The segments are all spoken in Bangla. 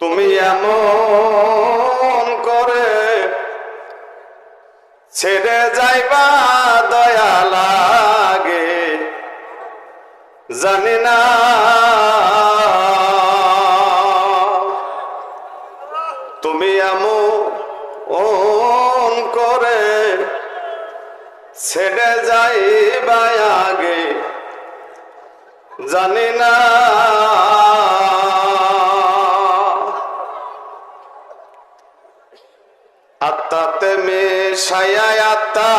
তুমি এমন করে ছেড়ে যাইবা দয়া লাগে। জানি না। তুমি এমন করে ছেড়ে যাইবা আগে। জানি না। আত্মাতে মেশায়া আত্মা।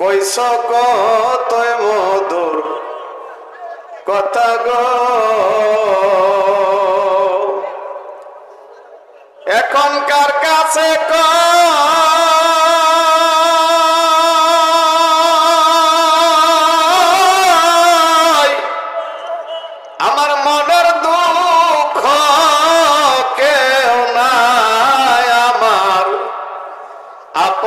কইস কতই মধুর কথা গো। এখনকার কাছে কই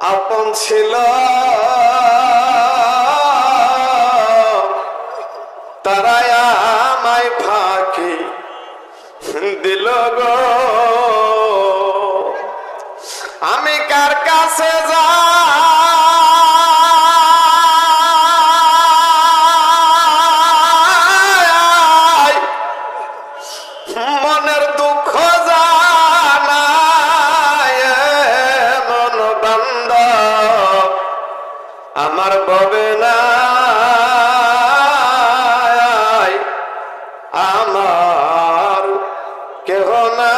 আপন ছিল। তারাই আমায় ফাঁকি দিল গো। আমি কার কাছে যাই? মনের দুঃখ আমার ববে আমার কেহ না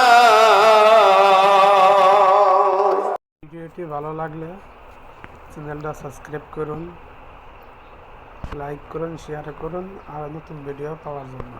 ভিডিওটি ভালো লাগলে চ্যানেলটা সাবস্ক্রাইব করুন, লাইক করুন শেয়ার করুন, আর নতুন ভিডিও পাওয়ার জন্য।